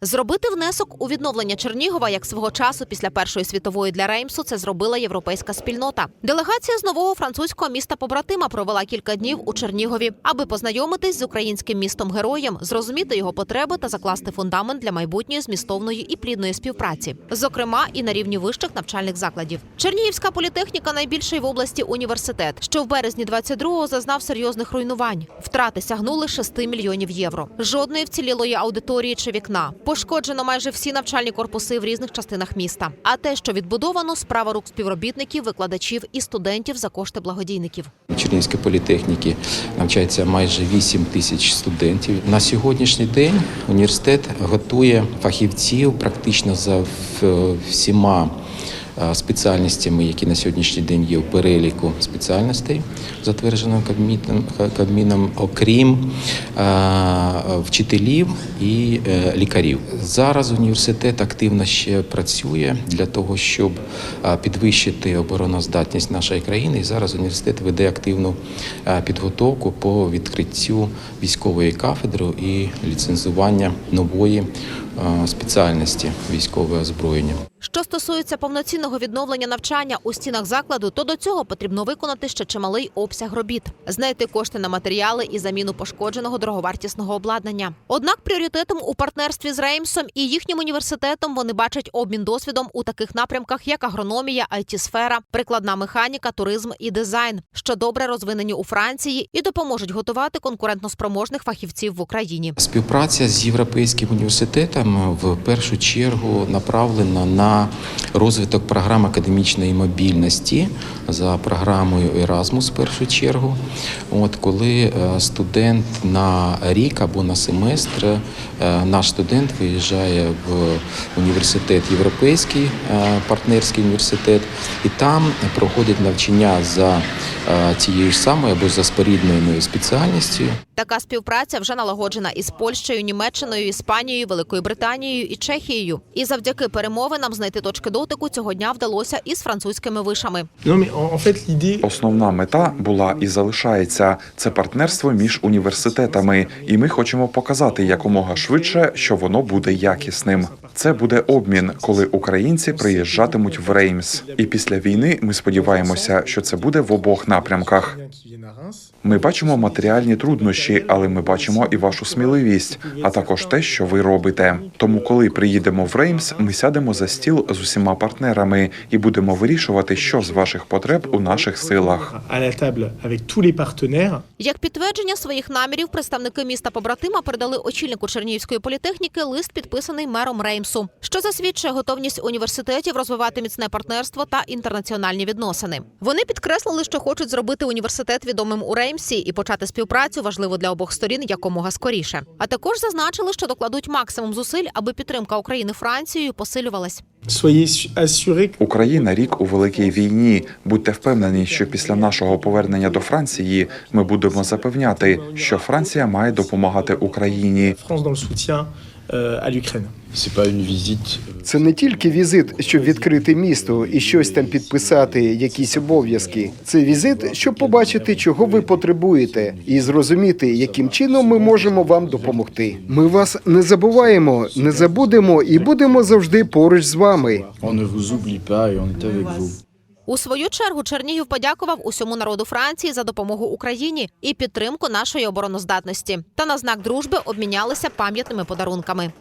Зробити внесок у відновлення Чернігова як свого часу після Першої світової для Реймсу це зробила європейська спільнота. Делегація з нового французького міста побратима провела кілька днів у Чернігові, аби познайомитись з українським містом героєм, зрозуміти його потреби та закласти фундамент для майбутньої змістовної і плідної співпраці, зокрема і на рівні вищих навчальних закладів. Чернігівська політехніка найбільший в області університет, що в березні 22-го зазнав серйозних руйнувань. Втрати сягнули 6 мільйонів євро. Жодної вцілілої аудиторії чи вікна. Пошкоджено майже всі навчальні корпуси в різних частинах міста. А те, що відбудовано, справа рук співробітників, викладачів і студентів за кошти благодійників. Чернігівській політехніці навчається майже 8 тисяч студентів. На сьогоднішній день університет готує фахівців практично за всіма спеціальностями, які на сьогоднішній день є в переліку спеціальностей, затвердженого Кабміном, Кабміном окрім вчителів і е, лікарів. Зараз університет активно ще працює для того, щоб підвищити обороноздатність нашої країни. І зараз університет веде активну підготовку по відкриттю військової кафедри і ліцензування нової спеціальності військове озброєння. Що стосується повноцінного відновлення навчання у стінах закладу, то до цього потрібно виконати ще чималий обсяг робіт, знайти кошти на матеріали і заміну пошкодженого дороговартісного обладнання. Однак пріоритетом у партнерстві з Реймсом і їхнім університетом вони бачать обмін досвідом у таких напрямках, як агрономія, it сфера прикладна механіка, туризм і дизайн, що добре розвинені у Франції і допоможуть готувати конкурентноспроможних фахівців в Україні. Співпраця з європейським університетом в першу чергу направлена на розвиток програм академічної мобільності за програмою Erasmus в першу чергу. От коли е, студент на рік або на семестр, е, наш студент виїжджає в університет європейський е, партнерський університет, і там проходить навчання за тією ж самою або за спорідненою спеціальністю. Така співпраця вже налагоджена із Польщею, Німеччиною, Іспанією, Великою Британією і Чехією. І завдяки перемовинам знайти точки дотику цього дня вдалося із французькими вишами. L'idée, Основна мета була і залишається це партнерство між університетами, і ми хочемо показати якомога швидше, що воно буде якісним. Це буде обмін, коли українці приїжджатимуть в Реймс. І після війни ми сподіваємося, що це буде в обох напрямках. Ми бачимо матеріальні труднощі, але ми бачимо і вашу сміливість, а також те, що ви робите. Тому, коли приїдемо в Реймс, ми сядемо за стіл з усіма партнерами і будемо вирішувати, що з ваших потреб у наших силах. Як підтвердження своїх намірів, представники міста побратима передали очільнику Чернігівської політехніки лист, підписаний мером Реймсу, що засвідчує готовність університетів розвивати міцне партнерство та інтернаціональні відносини. Вони підкреслили, що хочуть зробити університет відомим у Реймсі і почати співпрацю важливо для обох сторін якомога скоріше. А також зазначили, що докладуть максимум зусиль, аби підтримка України Францією посилювалась. Україна рік у великій війні. Будьте впевнені, що після нашого повернення до Франції ми будемо запевняти, що Франція має допомагати Україні. Euh, à l'Ukraine. Visite. Це не тільки візит, щоб відкрити місто і щось там підписати, якісь обов'язки. Це візит, щоб побачити, чого ви потребуєте, і зрозуміти, яким чином ми можемо вам допомогти. Ми вас не забуваємо, не забудемо і будемо завжди поруч з вами. On ne vous oublie pas et on est avec vous. У свою чергу Чернігів подякував усьому народу Франції за допомогу Україні і підтримку нашої обороноздатності. Та на знак дружби обмінялися пам'ятними подарунками.